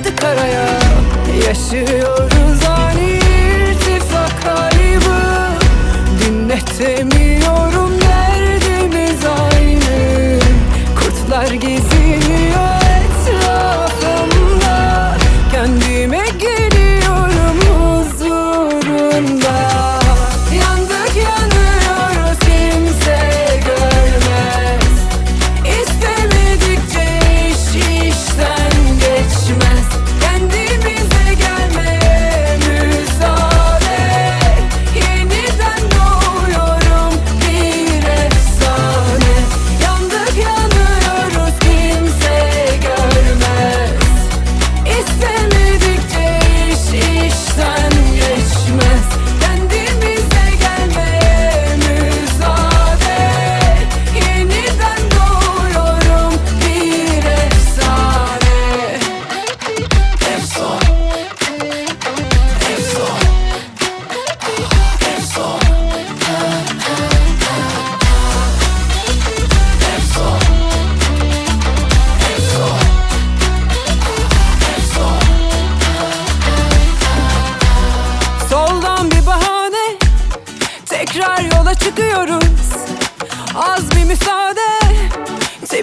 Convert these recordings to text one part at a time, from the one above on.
atladı karaya Yaşıyoruz ani irtifak kaybı Dinletemiyorum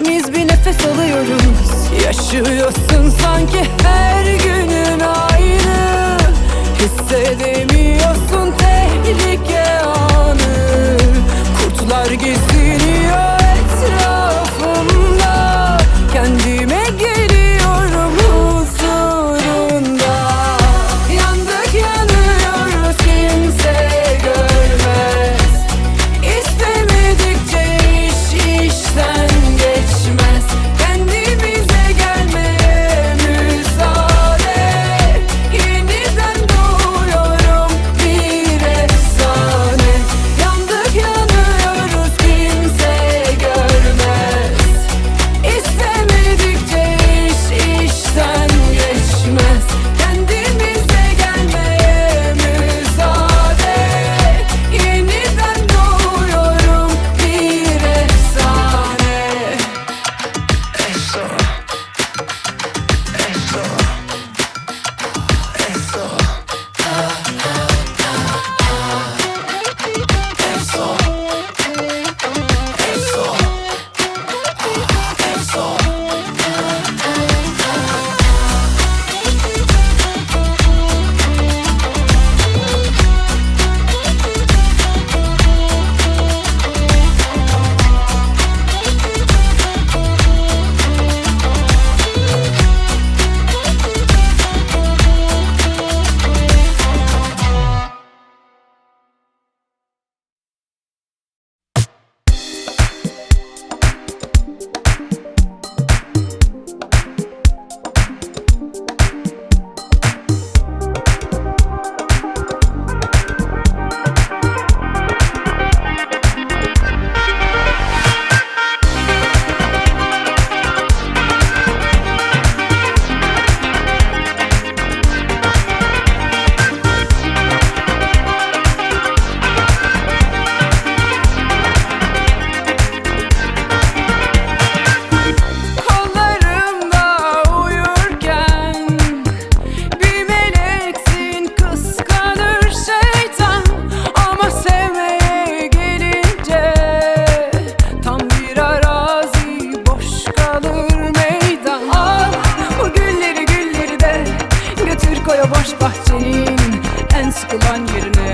temiz bir nefes alıyoruz. Yaşıyorsun sanki her günün aynı Hissedemiyorsun sıkılan yerine.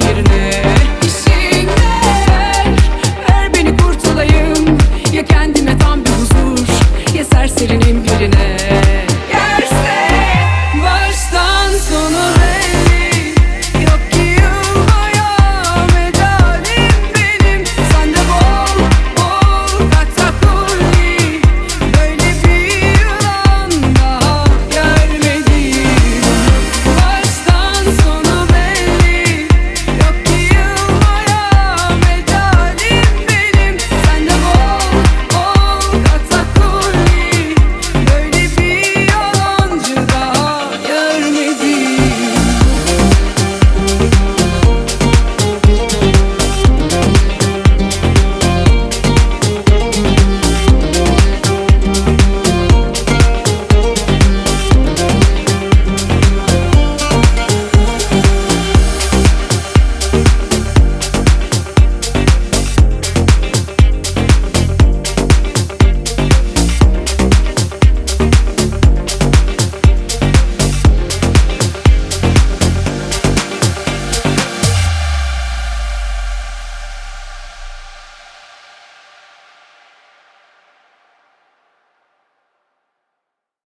yerine.